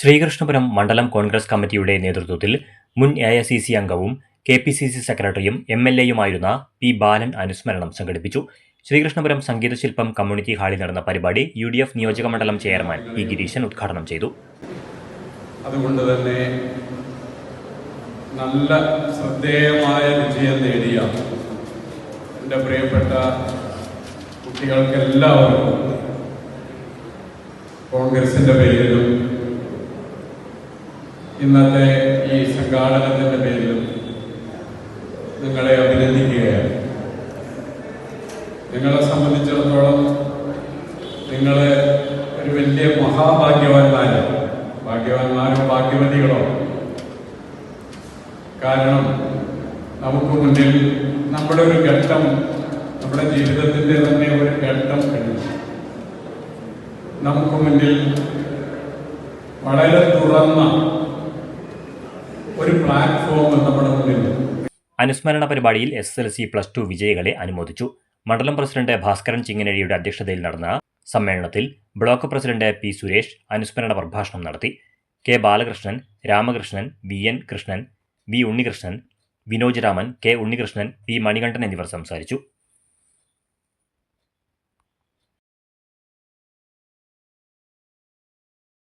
ശ്രീകൃഷ്ണപുരം മണ്ഡലം കോൺഗ്രസ് കമ്മിറ്റിയുടെ നേതൃത്വത്തിൽ മുൻ എ ഐ സി സി അംഗവും കെ പി സി സി സെക്രട്ടറിയും എം എൽ എയുമായിരുന്ന പി ബാലൻ അനുസ്മരണം സംഘടിപ്പിച്ചു. ശ്രീകൃഷ്ണപുരം സംഗീതശില്പം കമ്മ്യൂണിറ്റി ഹാളിൽ നടന്ന പരിപാടി യു ഡി എഫ് നിയോജക മണ്ഡലം ചെയർമാൻ പി ഗിരീശൻ ഉദ്ഘാടനം ചെയ്തു. അതുകൊണ്ട് തന്നെ നല്ല ശ്രദ്ധേയമായ വിജയം നേടിയ എന്റെ പ്രിയപ്പെട്ട കുട്ടികൾക്കെല്ലാവർക്കും കോൺഗ്രസിന്റെ പേരിലും ഇന്നത്തെ ഈ സംഘാടനത്തിന്റെ പേരിലും നിങ്ങളെ അഭിനന്ദിക്കുകയാണ്. നിങ്ങളെ സംബന്ധിച്ചിടത്തോളം നിങ്ങൾ ഒരു വലിയ മഹാഭാഗ്യവാന്മാര്. ഭാഗ്യവാന്മാരോ ഭാഗ്യവതികളോ. കാരണം നമുക്ക് മുന്നിൽ നമ്മുടെ ഒരു ഘട്ടം നമ്മുടെ ജീവിതത്തിന്റെ തന്നെ ഒരു ഘട്ടം കഴിഞ്ഞു. നമുക്ക് മുന്നിൽ വളരെ തുറന്ന ഒരു പ്ലാറ്റ്ഫോം നമ്മുടെ അനുസ്മരണ പരിപാടിയിൽ S L C plus two വിജയികളെ അനുമോദിച്ചു. മണ്ഡലം പ്രസിഡന്റ് ഭാസ്കരൻ ചിങ്ങനഴിയുടെ അധ്യക്ഷതയിൽ നടന്ന സമ്മേളനത്തിൽ ബ്ലോക്ക് പ്രസിഡന്റ് പി സുരേഷ് അനുസ്മരണ പ്രഭാഷണം നടത്തി. K Balakrishnan Ramakrishnan V N Krishnan V Unnikrishnan Vinoj Raman K Unnikrishnan P Manikandan എന്നിവർ സംസാരിച്ചു.